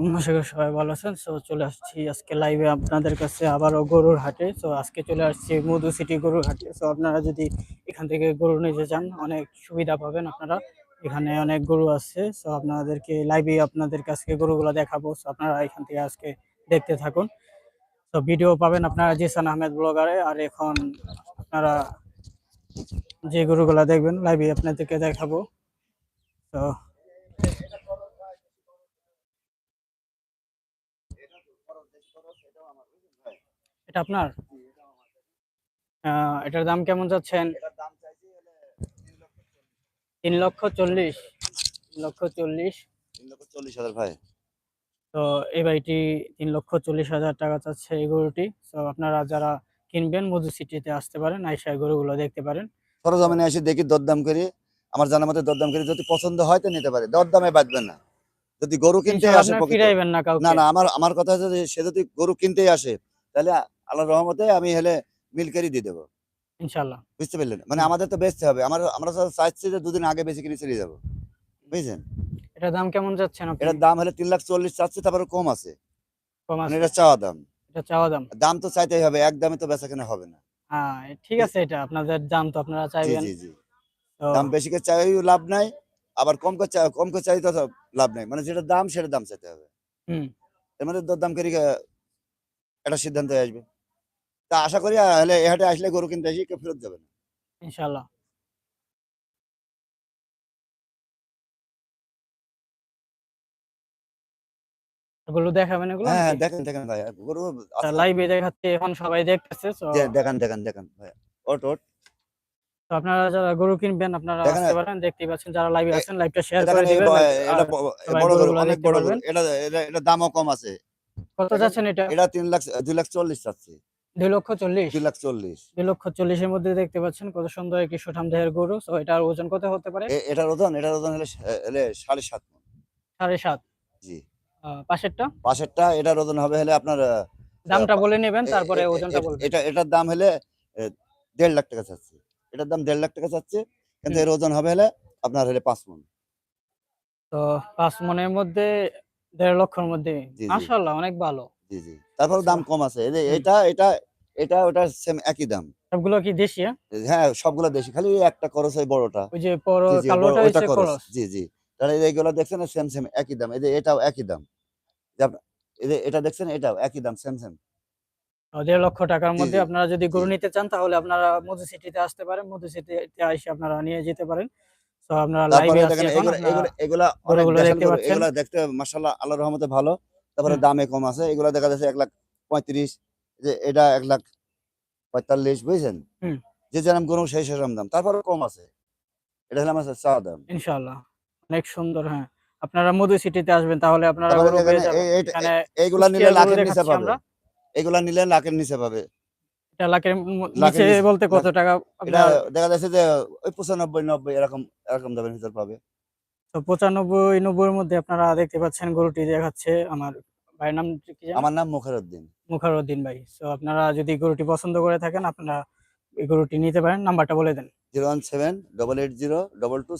আশা সবাই ভালো আছেন। তো চলে আসছি আজকে লাইভে আপনাদের কাছে আবারও গরুর হাটে। সো আজকে চলে আসছি মধু সিটি গরুর হাটে। সো আপনারা যদি এখান থেকে গরু নিতে চান, অনেক সুবিধা পাবেন আপনারা। এখানে অনেক গরু আছে। সো আপনাদেরকে লাইভে আপনাদের কাছে গরুগুলো দেখাবো। সো আপনারা এখান থেকে আজকে দেখতে থাকুন। তো ভিডিও পাবেন আপনারা জিসান আহমেদ ব্লগারে আর এখন আপনারা যে গরুগুলা দেখবেন লাইভে আপনাদেরকে দেখাবো। তো এটা আপনার? এটার দাম কেমন যাচ্ছেন? তিন লক্ষ চল্লিশ। লক্ষ চল্লিশ। চল্লিশ। হাজার ভাই। তো এই বাড়িটি তিন লক্ষ চল্লিশ হাজার টাকা চাচ্ছে এই গরুটি। তো আপনারা যারা কিনবেন মধু সিটিতে আসতে পারেন আইসা গরুগুলো দেখতে পারেন। সরজমিনে এসে দেখি দরদাম করি। আমার জানার মতে দরদাম করি। যদি পছন্দ হয় তো নিতে পারে। দরদামে বাঁচবেন না। যদি গরু কিনতে আসে না না আমার আমার কথা হচ্ছে সে যদি গরু কিনতেই আসে তাহলে আল্লাহ রহমতে আমি হলে মিলকারি দিয়ে দেবো। ইনশাল্লাহ বুঝতে পারলেন? মানে আমাদের তো বেচতে হবে। আমার আমরা চাইছি যে দুদিন আগে বেশি কিনে চলে যাব। বুঝছেন? এটার দাম কেমন যাচ্ছে আপনি? এটার দাম হলে তিন লাখ চল্লিশ চাচ্ছে তারপরে কম আছে। কম মানে আছে? এটা চাওয়া দাম। এটা চাওয়া দাম। দাম তো চাইতেই হবে এক দামে তো বেচা কেনা হবে না। হ্যাঁ ঠিক আছে এটা আপনাদের দাম তো আপনারা চাইবেন। জি জি। দাম বেশি করে চাই লাভ নাই আবার কম করে চাই কম করে চাই তো লাভ নাই। মানে যেটা দাম সেটা দাম চাইতে হবে। হুম। এর মধ্যে দরদাম করি আহ, একটা সিদ্ধান্ত আসবে। তা আশা করি হলে এ হাটে আসলে গরু কিনতে আসি কেউ ফেরত যাবে না। ইনশাল্লাহ এগুলো দেখাবেন এগুলো হ্যাঁ হ্যাঁ দেখেন দেখেন ভাই গরু লাইভে দেখাচ্ছে এখন সবাই দেখতেছে তো দে- দেখান দেখান দেখান ভাই ওট ওট। তো আপনারা যারা গরু কিনবেন আপনারা আসতে পারেন দেখতেই পাচ্ছেন যারা লাইভে এ- আছেন লাইভটা শেয়ার করে দিবেন এটা বড় গরু অনেক বড় গরু এটা দামও কম আছে। কত যাচ্ছেন এটা? এটা তিন লাখ দুই লাখ চল্লিশ চাচ্ছি দুই লক্ষ চল্লিশ। দুই লাখ চল্লিশ। দুই লক্ষ চল্লিশের মধ্যে দেখতে পাচ্ছেন কত সুন্দর একটি সুঠাম দেহের গরু। তো এটার ওজন কত হতে পারে? এটার ওজন এটার ওজন হলে সাড়ে সাত। সাড়ে সাত। জি। পাশেরটা? পাশেরটা এটার ওজন হবে হলে আপনার দামটা বলে নেবেন তারপরে ওজনটা বলবেন এটা এটার দাম হলে দেড় লাখ টাকা চাচ্ছে। এটার দাম দেড় লাখ টাকা চাচ্ছে। কিন্তু এর ওজন হবে হলে আপনার হলে পাঁচ মন। তো পাঁচ মনের মধ্যে দেড় লক্ষের মধ্যে। মাশাআল্লাহ অনেক ভালো। জি জি। তারপরে দাম কম আছে। এই যে এটা এটা এটা ওটা সেম একই দাম। সবগুলো কি দেশি হ্যাঁ? হ্যাঁ সবগুলো দেশি খালি একটা খরচ হয় বড়টা। ওই যে বড় কালোটা ওইটা খরচ। জি জি। তাহলে এইগুলো দেখছেন সেম সেম একই দাম। এই যে এটাও একই দাম। এই যে এটা দেখছেন এটাও একই দাম সেম সেম আহ, দেড় লক্ষ টাকার মধ্যে আপনারা যদি গরু নিতে চান তাহলে আপনারা মধু সিটিতে আসতে পারেন। মধু সিটিতে এসে আপনারা নিয়ে যেতে পারেন। তো আপনারা লাইভে আছে দেখেন এগুলো এগুলো দেখতে পাচ্ছেন। এগুলা দেখতে মাশাআল্লাহ আল্লাহর রহমতে ভালো। তারপরে দামে কম আছে এগুলা দেখা যাচ্ছে এক লাখ পঁয়ত্রিশ যে এটা এক লাখ পঁয়তাল্লিশ বুঝছেন? যে যেরকম গরু সেই সেরকম দাম। তারপরে কম আছে। এটা হলো আমার চা দাম। ইনশাআল্লাহ। অনেক সুন্দর হ্যাঁ। আপনারা মধু সিটিতে আসবেন তাহলে আপনারা এইগুলা নিলে লাখের নিচে পাবে। এগুলা নিলে লাখের নিচে পাবে। এটা লাখের নিচে বলতে কত টাকা এটা দেখা যাচ্ছে যে ওই পঁচানব্বই নব্বই এরকম এরকম দামের ভিতর পাবে। তো পঁচানব্বই নব্বইয়ের মধ্যে আপনারা দেখতে পাচ্ছেন গরুটি দেখাচ্ছে আমার ভাইয়ের নাম কি জানেন আমার নাম মুখারুদ্দিন। মুখারউদ্দিন ভাই। সো আপনারা যদি গরুটি পছন্দ করে থাকেন আপনারা এই গরুটি নিতে পারেন। নাম্বারটা বলে দেন। Zero one seven double eight zero double two